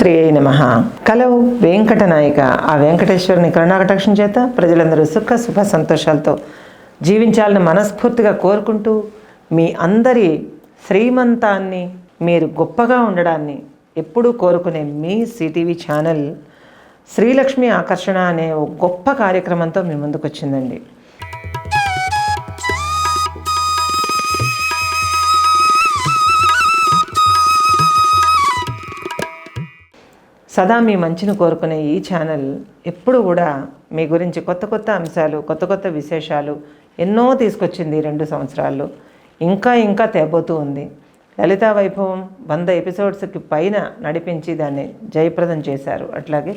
శ్రీ నమ. కలవు వెంకటనాయక. ఆ వెంకటేశ్వరుని కరుణాకటాక్షం చేత ప్రజలందరూ సుఖ శుభ సంతోషాలతో జీవించాలని మనస్ఫూర్తిగా కోరుకుంటూ మీ అందరి శ్రీమంతాన్ని మీరు గొప్పగా ఉండడాన్ని ఎప్పుడూ కోరుకునే మీ సిటీవీ ఛానల్ శ్రీలక్ష్మి ఆకర్షణ అనే ఓ గొప్ప కార్యక్రమంతో మీ ముందుకు వచ్చిందండి సదా మీ మంచిని కోరుకునే ఈ ఛానల్ ఎప్పుడు కూడా మీ గురించి కొత్త కొత్త అంశాలు కొత్త కొత్త విశేషాలు ఎన్నో తీసుకొచ్చింది ఈ రెండు సంవత్సరాల్లో. ఇంకా ఇంకా తేబోతూ ఉంది. లలితా వైభవం వంద ఎపిసోడ్స్కి పైన నడిపించి దాన్ని జయప్రదం చేశారు. అట్లాగే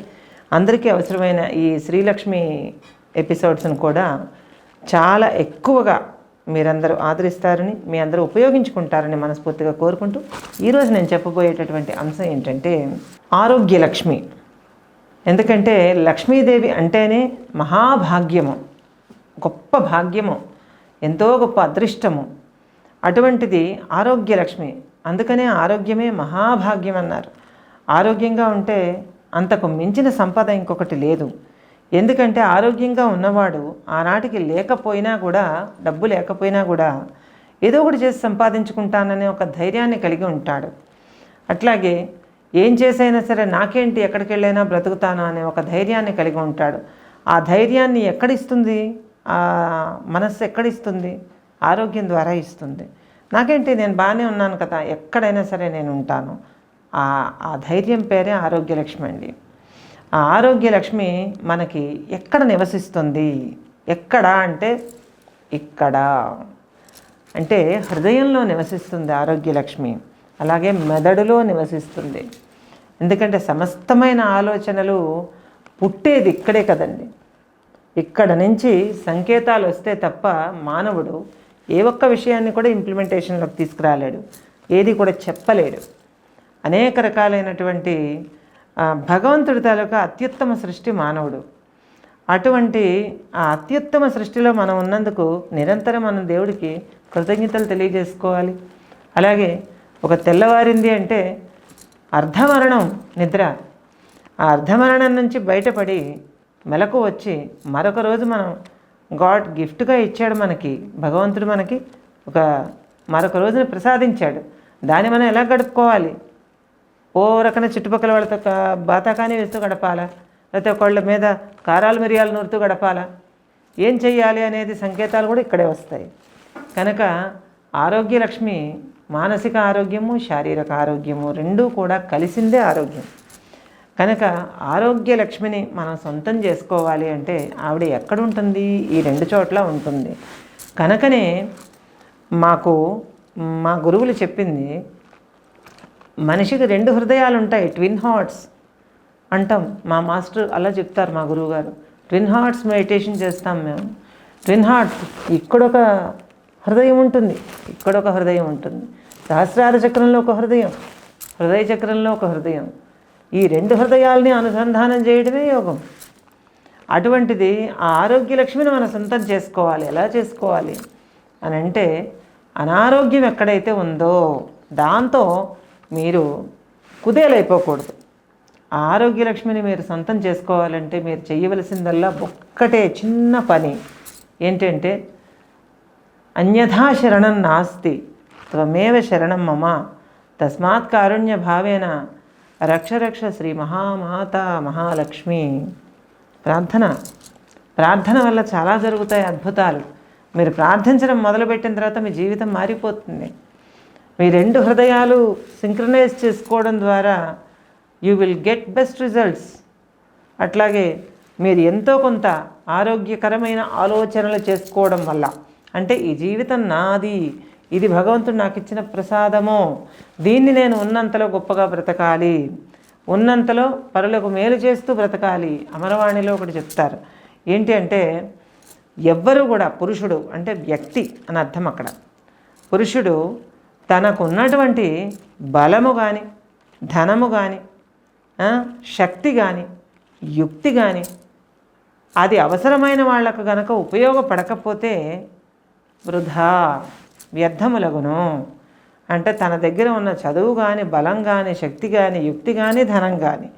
అందరికీ అవసరమైన ఈ శ్రీలక్ష్మి ఎపిసోడ్స్ను కూడా చాలా ఎక్కువగా మీరందరూ ఆదరిస్తారని మీ అందరూ ఉపయోగించుకుంటారని మనస్ఫూర్తిగా కోరుకుంటూ ఈరోజు నేను చెప్పబోయేటటువంటి అంశం ఏంటంటే ఆరోగ్య లక్ష్మి. ఎందుకంటే లక్ష్మీదేవి అంటేనే మహాభాగ్యము గొప్ప భాగ్యము ఎంతో గొప్ప అదృష్టము. అటువంటిది ఆరోగ్య లక్ష్మి. అందుకనే ఆరోగ్యమే మహాభాగ్యం అన్నారు ఆరోగ్యంగా ఉంటే అంతకు మించిన సంపద ఇంకొకటి లేదు. ఎందుకంటే ఆరోగ్యంగా ఉన్నవాడు ఆనాటికి లేకపోయినా కూడా డబ్బు లేకపోయినా కూడా ఏదో ఒకటి చేసి సంపాదించుకుంటాననే ఒక ధైర్యాన్ని కలిగి ఉంటాడు. అట్లాగే ఏం చేసైనా సరే నాకేంటి ఎక్కడికి వెళ్ళైనా బ్రతుకుతాను అనే ఒక ధైర్యాన్ని కలిగి ఉంటాడు. ఆ ధైర్యాన్ని ఎక్కడిస్తుంది? ఆ మనస్సు ఎక్కడిస్తుంది? ఆరోగ్యం ద్వారా ఇస్తుంది. నాకేంటి నేను బాగానే ఉన్నాను కదా ఎక్కడైనా సరే నేను ఉంటాను. ఆ ఆ ధైర్యం పేరే ఆరోగ్యలక్ష్మి అండి. ఆ ఆరోగ్యలక్ష్మి మనకి ఎక్కడ నివసిస్తుంది? ఎక్కడ అంటే ఇక్కడ. అంటే హృదయంలో నివసిస్తుంది ఆరోగ్యలక్ష్మి. అలాగే మెదడులో నివసిస్తుంది. ఎందుకంటే సమస్తమైన ఆలోచనలు పుట్టేది ఇక్కడే కదండి. ఇక్కడ నుంచి సంకేతాలు వస్తే తప్ప మానవుడు ఏ ఒక్క విషయాన్ని కూడా ఇంప్లిమెంటేషన్లోకి తీసుకురాలేడు. ఏది కూడా చెప్పలేడు. అనేక రకాలైనటువంటి భగవంతుడి తాలూకా అత్యుత్తమ సృష్టి మానవుడు. అటువంటి ఆ అత్యుత్తమ సృష్టిలో మనం ఉన్నందుకు నిరంతరం మనం దేవుడికి కృతజ్ఞతలు తెలియజేసుకోవాలి. అలాగే ఒక తెల్లవారింది అంటే అర్ధమరణం నిద్ర. ఆ అర్ధమరణం నుంచి బయటపడి మెలకు వచ్చి మరొక రోజు మనం గాడ్ గిఫ్ట్గా ఇచ్చాడు మనకి భగవంతుడు మనకి ఒక మరొక రోజుని ప్రసాదించాడు. దాన్ని మనం ఎలా గడుపుకోవాలి? ఓ రకన చుట్టుపక్కల వాళ్ళతో కా- బాతాకాని వేస్తూ గడపాలా. లేకపోతే ఒకళ్ళ మీద కారాలు మిరియాలు నూరుతూ గడపాలా. ఏం చెయ్యాలి అనేది సంకేతాలు కూడా ఇక్కడే వస్తాయి. కనుక ఆరోగ్య లక్ష్మి మానసిక ఆరోగ్యము శారీరక ఆరోగ్యము రెండూ కూడా కలిసిందే ఆరోగ్యం. కనుక ఆరోగ్య లక్ష్మిని మనం సొంతం చేసుకోవాలి అంటే ఆవిడ ఎక్కడ ఉంటుంది ఈ రెండు చోట్ల ఉంటుంది. కనుకనే మాకు మా గురువులు చెప్పింది మనిషికి రెండు హృదయాలు ఉంటాయి ట్విన్ హార్ట్స్ అంటాం. మా మాస్టర్ అలా చెప్తారు మా గురువుగారు. ట్విన్ హార్ట్స్ మెడిటేషన్ చేస్తాం మేము. ట్విన్ హార్ట్స్ ఇక్కడొక హృదయం ఉంటుంది ఇక్కడొక హృదయం ఉంటుంది. సహస్రార చక్రంలో ఒక హృదయం హృదయ చక్రంలో ఒక హృదయం. ఈ రెండు హృదయాల్ని అనుసంధానం చేయడమే యోగం. అటువంటిది ఆ ఆరోగ్య లక్ష్మిని మనం సొంతం చేసుకోవాలి. ఎలా చేసుకోవాలి? అని అంటే అనారోగ్యం ఎక్కడైతే ఉందో దాంతో మీరు కుదేలైపోకూడదు. ఆరోగ్యలక్ష్మిని ఆరోగ్య లక్ష్మిని మీరు సొంతం చేసుకోవాలంటే మీరు చేయవలసిందల్లా ఒక్కటే చిన్న పని. ఏంటంటే అన్యథా శరణం నాస్తి త్వమేవ శరణం మమ తస్మాత్ కారుణ్య భావేన రక్షరక్ష శ్రీ మహామాత మహాలక్ష్మి. ప్రార్థన. ప్రార్థన వల్ల చాలా జరుగుతాయి అద్భుతాలు. మీరు ప్రార్థించడం మొదలుపెట్టిన తర్వాత మీ జీవితం మారిపోతుంది. మీ రెండు హృదయాలు సింక్రనైజ్ చేసుకోవడం ద్వారా you will get best results. అట్లాగే మీరు ఎంతో కొంత ఆరోగ్యకరమైన ఆలోచనలు చేసుకోవడం వల్ల అంటే ఈ జీవితం నాది ఇది భగవంతుడు నాకు ఇచ్చిన ప్రసాదము దీన్ని నేను ఉన్నంతలో గొప్పగా బ్రతకాలి ఉన్నంతలో పరులకు మేలు చేస్తూ బ్రతకాలి అమరవాణిలో ఒకటి చెప్తారు. ఏంటి అంటే ఎవ్వరు కూడా పురుషుడు అంటే వ్యక్తి అని అర్థం అక్కడ. పురుషుడు తనకున్నటువంటి బలము కానీ ధనము కానీ శక్తి కానీ యుక్తి కానీ అది అవసరమైన వాళ్ళకు గనక ఉపయోగపడకపోతే వృధా వ్యర్థములగును. అంటే తన దగ్గర ఉన్న చదువు కానీ బలం కానీ శక్తి కానీ యుక్తి కానీ ధనం కానీ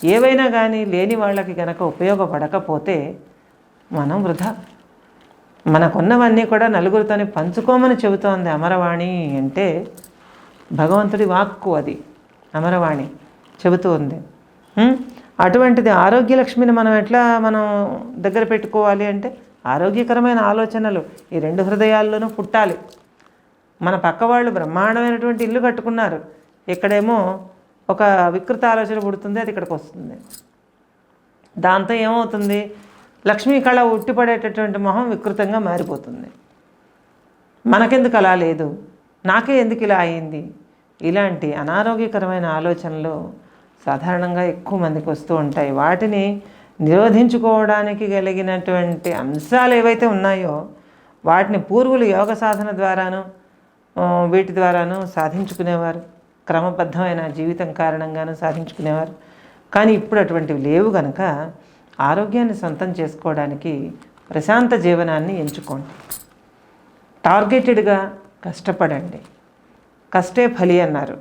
ఏవైనా కానీ లేని వాళ్ళకి కనుక ఉపయోగపడకపోతే మనం వృధా. మనకున్నవన్నీ కూడా నలుగురితోని పంచుకోమని చెబుతోంది అమరవాణి అంటే భగవంతుడి వాక్కు అది అమరవాణి చెబుతూ ఉంది. అటువంటిది ఆరోగ్యలక్ష్మిని మనం ఎట్లా మనం దగ్గర పెట్టుకోవాలి అంటే ఆరోగ్యకరమైన ఆలోచనలు ఈ రెండు హృదయాల్లోనూ పుట్టాలి. మన పక్క వాళ్ళు బ్రహ్మాండమైనటువంటి ఇల్లు కట్టుకున్నారు. ఇక్కడేమో ఒక వికృత ఆలోచన పుడుతుంది అది ఇక్కడికి వస్తుంది. దాంతో ఏమవుతుంది? లక్ష్మీ కళ ఉట్టిపడేటటువంటి మొహం వికృతంగా మారిపోతుంది. మనకెందుకు అలా లేదు? నాకే ఎందుకు ఇలా అయింది? ఇలాంటి అనారోగ్యకరమైన ఆలోచనలు సాధారణంగా ఎక్కువ మందికి వస్తూ ఉంటాయి. వాటిని నిరోధించుకోవడానికి కలిగినటువంటి అంశాలు ఏవైతే ఉన్నాయో వాటిని పూర్వులు యోగ సాధన ద్వారాను వీటి ద్వారాను సాధించుకునేవారు. క్రమబద్ధమైన జీవితం కారణంగాను సాధించుకునేవారు. కానీ ఇప్పుడు అటువంటివి లేవు కనుక ఆరోగ్యాన్ని సొంతం చేసుకోవడానికి ప్రశాంత జీవనాన్ని ఎంచుకోండి. టార్గెటెడ్గా కష్టపడండి. కష్టే ఫలి అన్నారు.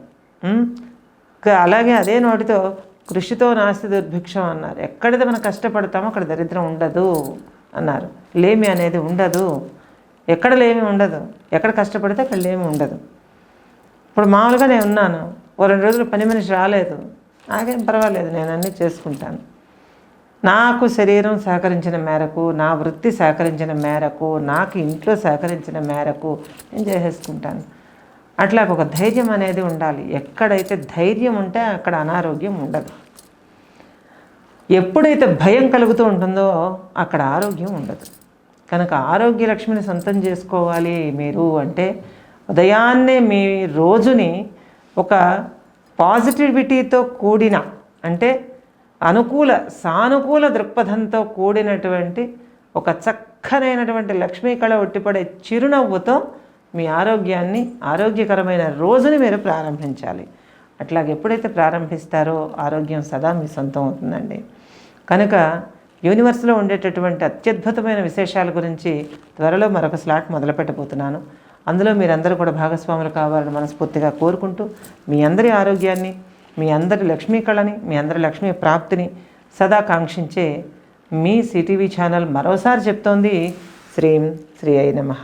అలాగే అదే నోటితో కృషితో నాస్తి దుర్భిక్షం అన్నారు. ఎక్కడైతే మనం కష్టపడతామో అక్కడ దరిద్రం ఉండదు అన్నారు. లేమి అనేది ఉండదు. ఎక్కడ లేమి ఉండదు? ఎక్కడ కష్టపడితే అక్కడ లేమి ఉండదు. ఇప్పుడు మామూలుగా నేను ఉన్నాను. ఓ రెండు రోజులు పని మనిషి రాలేదు. నాకేం పర్వాలేదు నేను అన్నీ చేసుకుంటాను. నాకు శరీరం సహకరించిన మేరకు నా వృత్తి సహకరించిన మేరకు నాకు ఇంట్లో సహకరించిన మేరకు నేను చేసేసుకుంటాను. అట్లా ఒక ధైర్యం అనేది ఉండాలి. ఎక్కడైతే ధైర్యం ఉంటే అక్కడ అనారోగ్యం ఉండదు. ఎప్పుడైతే భయం కలుగుతూ ఉంటుందో అక్కడ ఆరోగ్యం ఉండదు. కనుక ఆరోగ్య లక్ష్మిని సొంతం చేసుకోవాలి మీరు అంటే ఉదయాన్నే మీ రోజుని ఒక పాజిటివిటీతో కూడిన అంటే అనుకూల సానుకూల దృక్పథంతో కూడినటువంటి ఒక చక్కనైనటువంటి లక్ష్మీ కళ ఒట్టిపడే చిరునవ్వుతో మీ ఆరోగ్యాన్ని ఆరోగ్యకరమైన రోజుని మీరు ప్రారంభించాలి. అట్లాగే ఎప్పుడైతే ప్రారంభిస్తారో ఆరోగ్యం సదా మీ సొంతం అవుతుందండి. కనుక యూనివర్స్లో ఉండేటటువంటి అత్యద్భుతమైన విశేషాల గురించి త్వరలో మరొక స్లాట్ మొదలుపెట్టబోతున్నాను. అందులో మీరందరూ కూడా భాగస్వాములు కావాలని మనస్ఫూర్తిగా కోరుకుంటూ మీ అందరి ఆరోగ్యాన్ని మీ అందరి లక్ష్మీ కళని మీ అందరి లక్ష్మీ ప్రాప్తిని సదా కాంక్షించే మీ సిటీవీ ఛానల్ మరోసారి చెప్తోంది శ్రీం శ్రీ అయి నమః.